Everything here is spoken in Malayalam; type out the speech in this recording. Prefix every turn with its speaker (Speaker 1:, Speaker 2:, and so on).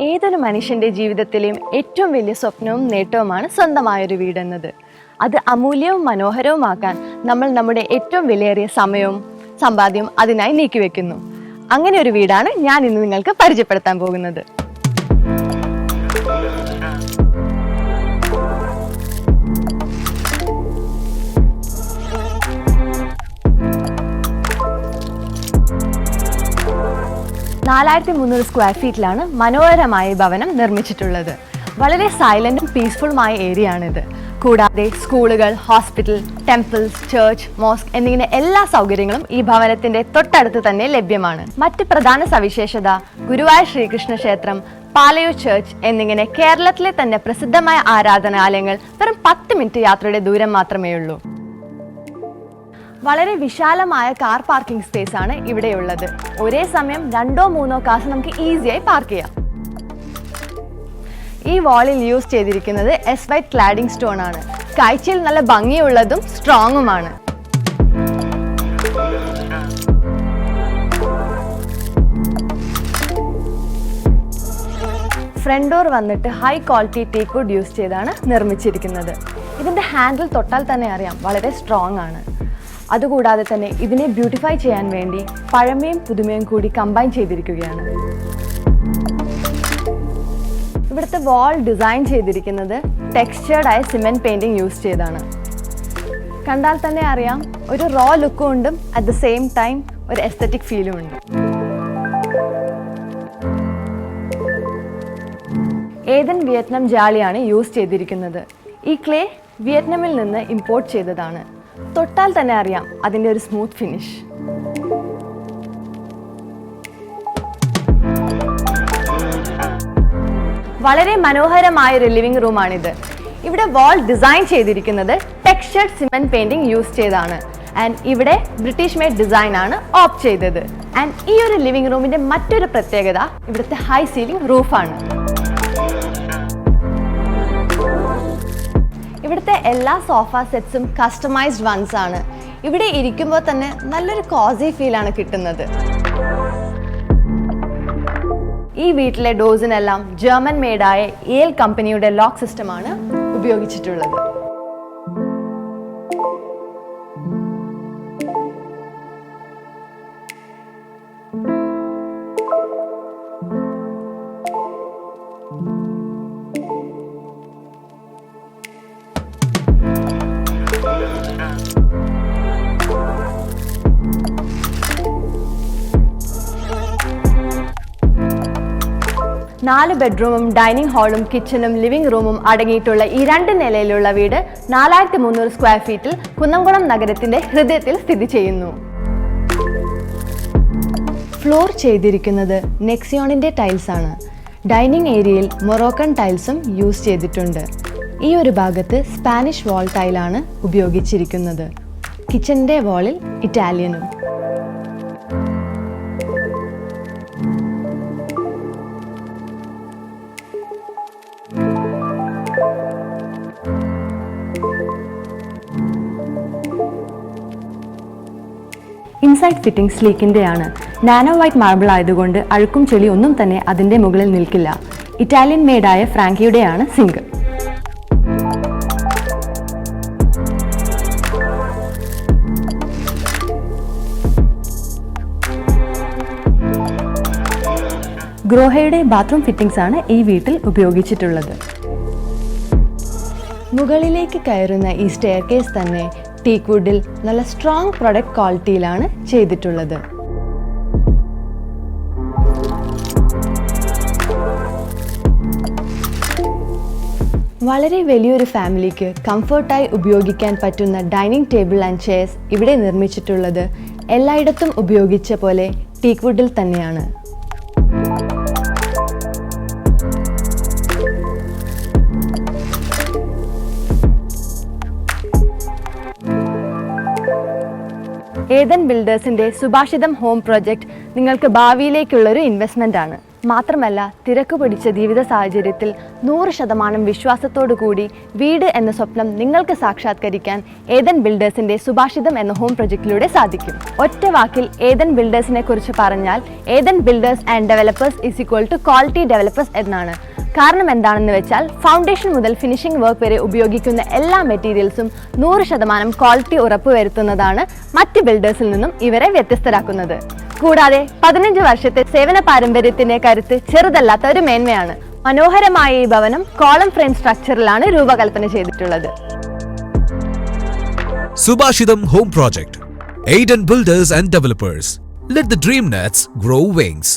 Speaker 1: ഏതൊരു മനുഷ്യന്റെ ജീവിതത്തിലെയും ഏറ്റവും വലിയ സ്വപ്നവും നേട്ടവുമാണ് സ്വന്തമായൊരു വീടെന്നത്. അത് അമൂല്യവും മനോഹരവുമാക്കാൻ നമ്മൾ നമ്മുടെ ഏറ്റവും വിലയേറിയ സമയവും സമ്പാദ്യവും അതിനായി നീക്കിവെക്കുന്നു. അങ്ങനെ ഒരു വീടാണ് ഞാൻ ഇന്ന് നിങ്ങൾക്ക് പരിചയപ്പെടുത്താൻ പോകുന്നത്. നാലായിരത്തി മുന്നൂറ് സ്ക്വയർ ഫീറ്റിലാണ് മനോഹരമായ ഈ ഭവനം നിർമ്മിച്ചിട്ടുള്ളത്. വളരെ സൈലന്റും പീസ്ഫുള്ളുമായ ഏരിയ ആണിത്. കൂടാതെ സ്കൂളുകൾ ഹോസ്പിറ്റൽ ടെമ്പിൾസ് ചർച്ച് മോസ്ക് എന്നിങ്ങനെ എല്ലാ സൗകര്യങ്ങളും ഈ ഭവനത്തിന്റെ തൊട്ടടുത്ത് തന്നെ ലഭ്യമാണ്. മറ്റ് പ്രധാന സവിശേഷത ഗുരുവായൂർ ശ്രീകൃഷ്ണ ക്ഷേത്രം പാലയൂർ ചർച്ച് എന്നിങ്ങനെ കേരളത്തിലെ തന്നെ പ്രസിദ്ധമായ ആരാധനാലയങ്ങൾ വെറും പത്ത് മിനിറ്റ് യാത്രയുടെ ദൂരം മാത്രമേ ഉള്ളൂ വളരെ വിശാലമായ കാർ പാർക്കിംഗ് സ്പേസ് ആണ് ഇവിടെയുള്ളത്. ഒരേ സമയം രണ്ടോ മൂന്നോ കാർസ് നമുക്ക് ഈസിയായി പാർക്ക് ചെയ്യാം. ഈ വാളിൽ യൂസ് ചെയ്തിരിക്കുന്നത് എസ് വൈ ക്ലാഡിംഗ് സ്റ്റോൺ ആണ്. കാഴ്ചയിൽ നല്ല ഭംഗിയുള്ളതും സ്ട്രോങ്ങുമാണ് ഫ്രണ്ട് ഡോർ വന്നിട്ട് high quality teak wood use ചെയ്താണ് നിർമ്മിച്ചിരിക്കുന്നത്. ഇതിന്റെ ഹാൻഡിൽ തൊട്ടാൽ തന്നെ അറിയാം വളരെ സ്ട്രോങ് ആണ്. അതുകൂടാതെ തന്നെ ഇതിനെ ബ്യൂട്ടിഫൈ ചെയ്യാൻ വേണ്ടി പഴമയും പുതുമയും കൂടി കമ്പൈൻ ചെയ്തിരിക്കുകയാണ്. ഇവിടുത്തെ വാൾ ഡിസൈൻ ചെയ്തിരിക്കുന്നത് ടെക്സ്ചേർഡ് ആയ സിമെന്റ് പെയിന്റിംഗ് യൂസ് ചെയ്താണ് കണ്ടാൽ തന്നെ അറിയാം ഒരു റോ ലുക്കും ഉണ്ട് അറ്റ് ദ സെയിം ടൈം ഒരു എസ്തറ്റിക് ഫീലും ഉണ്ട്. ഏതൻ വിയറ്റ്നാം ജാളിയാണ് യൂസ് ചെയ്തിരിക്കുന്നത്. ഈ ക്ലേ വിയറ്റ്നാമിൽ നിന്ന് ഇമ്പോർട്ട് ചെയ്തതാണ്. തൊട്ടാൽ തന്നെ അറിയാം അതിന്റെ ഒരു സ്മൂത്ത് ഫിനിഷ് വളരെ മനോഹരമായ ഒരു ലിവിംഗ് റൂമാണിത് ഇവിടെ വാൾ ഡിസൈൻ ചെയ്തിരിക്കുന്നത് ടെക്സ്ചർഡ് സിമെന്റ് പെയിന്റിംഗ് യൂസ് ചെയ്താണ് ആൻഡ് ഇവിടെ ബ്രിട്ടീഷ് മെയ്ഡ് ഡിസൈൻ ആണ് ഓപ്റ്റ് ചെയ്തത്. ആൻഡ് ഈ ഒരു ലിവിംഗ് റൂമിന്റെ മറ്റൊരു പ്രത്യേകത ഇവിടുത്തെ ഹൈ സീലിംഗ് റൂഫാണ് ഇവിടുത്തെ എല്ലാ സോഫ സെറ്റ്സും കസ്റ്റമൈസ്ഡ് വൺസ് ആണ്. ഇവിടെ ഇരിക്കുമ്പോൾ തന്നെ നല്ലൊരു കോസി ഫീൽ ആണ് കിട്ടുന്നത്. ഈ വീട്ടിലെ ഡോസിനെല്ലാം ജർമ്മൻ മെയ്ഡായ എൽ കമ്പനിയുടെ ലോക്ക് സിസ്റ്റമാണ് ഉപയോഗിച്ചിട്ടുള്ളത്. നാല് ബെഡ്റൂമും ഡൈനിങ് ഹാളും കിച്ചണും ലിവിംഗ് റൂമും അടങ്ങിയിട്ടുള്ള ഈ രണ്ട് നിലയിലുള്ള വീട് നാലായിരത്തി മുന്നൂറ് സ്ക്വയർ ഫീറ്റിൽ കുന്നംകുളം നഗരത്തിന്റെ ഹൃദയത്തിൽ സ്ഥിതി ചെയ്യുന്നു. ഫ്ലോർ ചെയ്തിരിക്കുന്നത് നെക്സിയോണിന്റെ ടൈൽസ് ആണ്. ഡൈനിങ് ഏരിയയിൽ മൊറോക്കൻ ടൈൽസും യൂസ് ചെയ്തിട്ടുണ്ട്. ഈ ഒരു ഭാഗത്ത് സ്പാനിഷ് വാൾ ടൈലാണ് ഉപയോഗിച്ചിരിക്കുന്നത്. കിച്ചന്റെ വാളിൽ ഇറ്റാലിയനും. ഇൻസൈഡ് ഫിറ്റിംഗ് സ്ലീക്കിന്റെയാണ് നാനോ വൈറ്റ് മാർബിൾ ആയതുകൊണ്ട് അഴുക്കും ചെളി ഒന്നും തന്നെ അതിന്റെ മുകളിൽ നിൽക്കില്ല. ഇറ്റാലിയൻ മെയ്ഡായ ഫ്രാങ്കിയുടെയാണ് സിങ്ക്. ഗ്രോഹയുടെ ബാത്റൂം ഫിറ്റിംഗ്സ് ആണ് ഈ വീട്ടിൽ ഉപയോഗിച്ചിട്ടുള്ളത്. മുകളിലേക്ക് കയറുന്ന ഈ സ്റ്റെയർ കേസ് തന്നെ ടീക്ക് വുഡിൽ നല്ല സ്ട്രോങ് പ്രൊഡക്റ്റ് ക്വാളിറ്റിയിലാണ് ചെയ്തിട്ടുള്ളത്. വളരെ വലിയൊരു ഫാമിലിക്ക് കംഫർട്ടായി ഉപയോഗിക്കാൻ പറ്റുന്ന ഡൈനിങ് ടേബിൾ ആൻഡ് ചെയർസ് ഇവിടെ നിർമ്മിച്ചിട്ടുള്ളത് എല്ലായിടത്തും ഉപയോഗിച്ച പോലെ ടീക്ക് വുഡിൽ തന്നെയാണ്. ഏതൻ ബിൽഡേഴ്സിന്റെ സുഭാഷിതം ഹോം പ്രോജക്റ്റ് നിങ്ങൾക്ക് ഭാവിയിലേക്കുള്ളൊരു ഇൻവെസ്റ്റ്മെന്റ് ആണ് മാത്രമല്ല തിരക്ക് പിടിച്ച ജീവിത സാഹചര്യത്തിൽ നൂറ് ശതമാനം വിശ്വാസത്തോടു കൂടി വീട് എന്ന സ്വപ്നം നിങ്ങൾക്ക് സാക്ഷാത്കരിക്കാൻ ഏതൻ ബിൽഡേഴ്സിന്റെ സുഭാഷിതം എന്ന ഹോം പ്രൊജക്റ്റിലൂടെ സാധിക്കും. ഒറ്റ വാക്കിൽ ഏതൻ ബിൽഡേഴ്സിനെ കുറിച്ച് പറഞ്ഞാൽ Ethan builders and developers is equal to quality developers എന്നാണ് കാരണം എന്താണെന്ന് വെച്ചാൽ ഫൗണ്ടേഷൻ മുതൽ ഫിനിഷിംഗ് വർക്ക് വരെ ഉപയോഗിക്കുന്ന എല്ലാ മെറ്റീരിയൽസും നൂറ് ശതമാനം ക്വാളിറ്റി ഉറപ്പുവരുത്തുന്നതാണ് മറ്റ് ബിൽഡേഴ്സിൽ നിന്നും ഇവരെ വ്യത്യസ്തരാക്കുന്നത് കൂടാതെ പതിനഞ്ച് വർഷത്തെ സേവന പാരമ്പര്യത്തിന്റെ കരുത്ത് ചെറുതല്ലാത്ത ഒരു മേന്മയാണ് മനോഹരമായ ഈ ഭവനം കോളം ഫ്രെയിം സ്ട്രക്ചറിലാണ് രൂപകൽപ്പന ചെയ്തിട്ടുള്ളത്
Speaker 2: Subhashitham home project Aidan builders and developers. Let the dream nets grow wings.